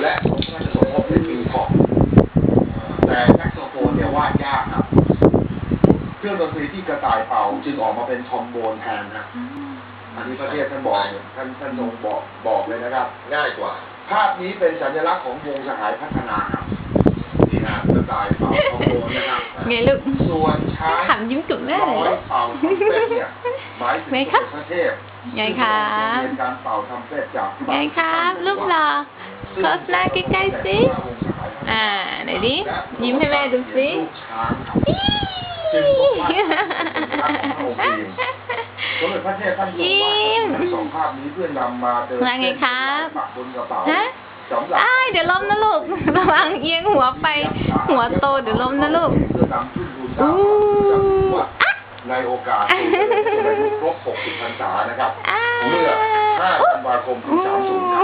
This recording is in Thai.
และสมพระราชสมภพในปีก่อนแต่แซกโซโฟนเนี่ยวาดยากครับเครื่องดนตรีที่กระต่ายเป่าจึงออกมาเป็นทอมโบนแทนนะอันนี้พระเทพท่านบอกเนี่ยท่านท่านทรงบอกบอกเลยนะครับ ง่ายกว่า ภาพนี้เป็นสัญลักษณ์ของวงสหายพัฒนาครับนี่นะกระต่ายเป่าทอมโบนนะครับไงลูกส่วนช้างขำยิ้มจุกหน้าเลยร้อยเป่าทำเป็ดเนี่ย หมายถึงไงสครับมเด็จพระเทพไงครับเรียนการเป่าทำเป็ดจากไงครับรูปหล่อโคสหน้าใกล้ๆสิอ่าไหนดิยิ้มให้แม่ดูสิลูกช้างครับจึงบอกว่าเป็นรักของพระองค์เองสมเด็จพระเทพท่านทรงวาดทั้งสองภาพนี้เพื่อนำมาเดินว่าไงครับปักบนกระเป๋าฮะสำหรับอ้ายเดี๋ยวล้มนะลูกระวังเอียงหัวไป หัวโตเดี๋ยวล้มนะลูกเพื่อ ในโอกาสที่อายุครบ 60 พรรษานะครับอ้าเมื่อ 5 ธันวาคมปี 30ครับอู้